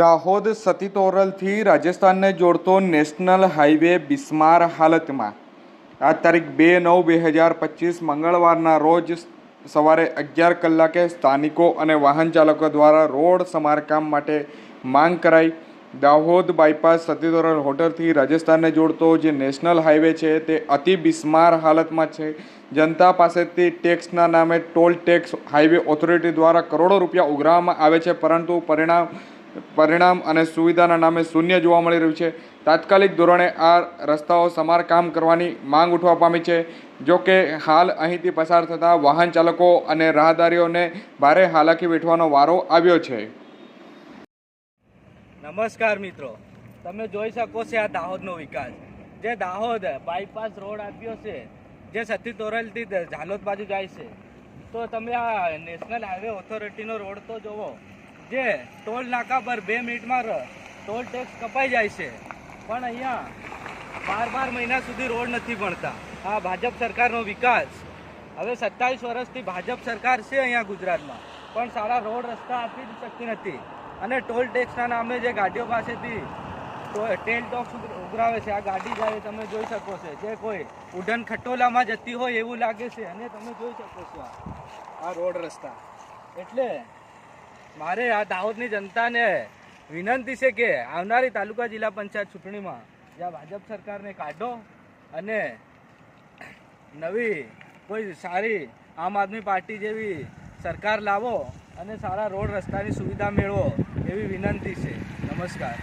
દાહોદ સતી તોરલથી રાજસ્થાનને જોડતો national highway બિસ્માર હાલતમાં. આ તારીખ બે નવ બે હજાર પચીસ મંગળવારના રોજ સવારે અગિયાર કલાકે સ્થાનિકો અને વાહન ચાલકો દ્વારા રોડ સમારકામ માટે માંગ કરાઈ. દાહોદ બાયપાસ સતી તોરલ હોટલથી રાજસ્થાનને જોડતો જે નેશનલ હાઈવે છે તે અતિ બિસ્માર હાલતમાં છે. જનતા પાસેથી ટેક્સના નામે ટોલ ટેક્સ હાઈવે ઓથોરિટી દ્વારા કરોડો રૂપિયા ઉઘરાવવામાં આવે છે, પરંતુ પરિણામ પરિણામ અને સુવિધાના નામે શૂન્ય જોવા મળી રહ્યું છે. તાત્કાલિક ધોરણે આ રસ્તાઓ સમારકામ કરવાની માંગ ઉઠવા પામી છે. જો કે હાલ અહીંથી પસાર થતા વાહન ચાલકો અને રાહદારીઓને ભારે હાલાકી વેઠવાનો વારો આવ્યો છે. નમસ્કાર મિત્રો. તમે જોઈ શકો છો આ દાહોદનો વિકાસ. જે દાહોદ બાયપાસ રોડ આપ્યો છે, જે સતી તોરલથી ઝાલોદ બાજુ જાય છે. તો તમે આ નેશનલ હાઈવે ઓથોરિટીનો રોડ તો જોવો. જે ટોલ નાકા પર બે મિનિટમાં ટોલ ટેક્સ કપાઈ જાય છે. પણ અહીંયા બાર બાર મહિના સુધી રોડ નથી બનતા આ ભાજપ સરકારનો વિકાસ. હવે સત્તાવીસ વર્ષથી ભાજપ સરકાર છે અહીંયા ગુજરાતમાં. પણ સારા રોડ રસ્તા આપી જ શકતી નથી. અને ટોલ ટેક્સના નામે જે ગાડીઓ પાસેથી ટેલ ટોક્સ ઉઘરાવે છે. આ ગાડી જાય તમે જોઈ શકો છો. જે કોઈ ઉડન ખટોલામાં જતી હોય એવું લાગે છે. અને તમે જોઈ શકો છો આ રોડ રસ્તા. એટલે મારે આ દાહોદની જનતાને વિનંતી છે કે આવનારી તાલુકા જિલ્લા પંચાયત ચૂંટણીમાં જ્યાં ભાજપ સરકારને કાઢો અને નવી કોઈ સારી આમ આદમી પાર્ટી જેવી સરકાર લાવો અને સારા રોડ રસ્તાની સુવિધા મેળવો એવી વિનંતી છે. નમસ્કાર.